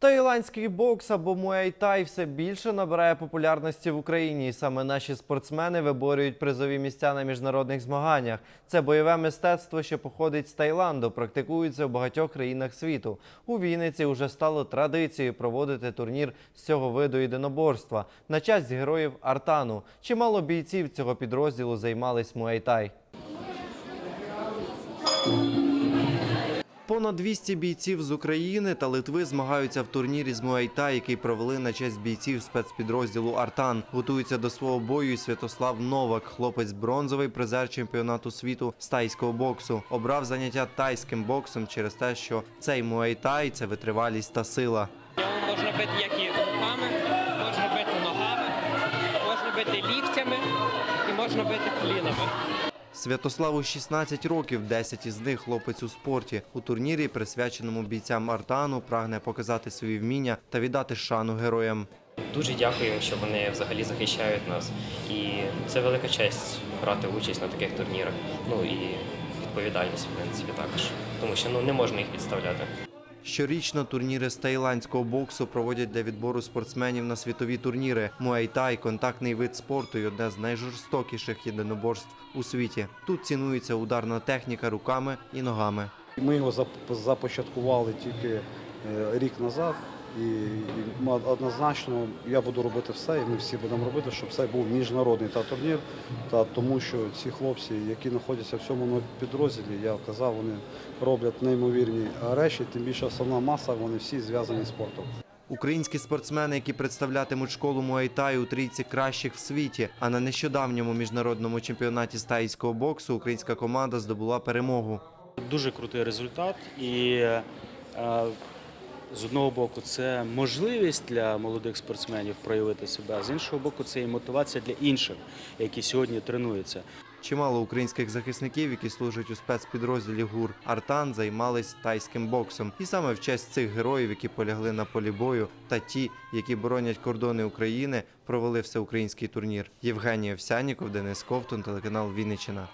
Таїландський бокс або муайтай все більше набирає популярності в Україні. Саме наші спортсмени виборюють призові місця на міжнародних змаганнях. Це бойове мистецтво, що походить з Таїланду, практикується в багатьох країнах світу. У Вінниці вже стало традицією проводити турнір з цього виду єдиноборства на честь героїв Артану. Чимало бійців цього підрозділу займались муайтай. Понад 200 бійців з України та Литви змагаються в турнірі з Муайта, який провели на честь бійців спецпідрозділу Артан. Готується до свого бою і Святослав Новак, хлопець бронзовий призер чемпіонату світу з тайського боксу. Обрав заняття тайським боксом через те, що цей муайтай це витривалість та сила. Можна бити як і руками, можна бити ногами, можна бити ліктями і можна бити колінами. Святославу 16 років, 10 із них хлопець у спорті. У турнірі, присвяченому бійцям Артану, прагне показати свої вміння та віддати шану героям. Дуже дякую, що вони взагалі захищають нас. І це велика честь брати участь на таких турнірах. Ну і відповідальність, в принципі, також. Тому що ну не можна їх підставляти. Щорічно турніри з таїландського боксу проводять для відбору спортсменів на світові турніри. Муайтай – контактний вид спорту і одне з найжорстокіших єдиноборств у світі. Тут цінується ударна техніка руками і ногами. Ми його зап- започаткували тільки е, рік назад, і і однозначно я буду робити все, і ми всі будемо робити, щоб це був міжнародний та турнір. Та тому, що ці хлопці, які знаходяться в цьому підрозділі, я казав, вони роблять неймовірні речі. Тим більше основна маса, вони всі зв'язані з спортом. Українські спортсмени, які представлятимуть школу Муайтай у трійці кращих в світі. А на нещодавньому міжнародному чемпіонаті з тайського боксу українська команда здобула перемогу. Дуже крутий результат, і е, з одного боку це можливість для молодих спортсменів проявити себе, а з іншого боку, це і мотивація для інших, які сьогодні тренуються. Чимало українських захисників, які служать у спецпідрозділі ГУР Артан, займались тайським боксом. І саме в честь цих героїв, які полягли на полі бою, та ті, які боронять кордони України, провели всеукраїнський турнір. Євгеній Овсяніков, Денис Ковтун, телеканал Вінниччина.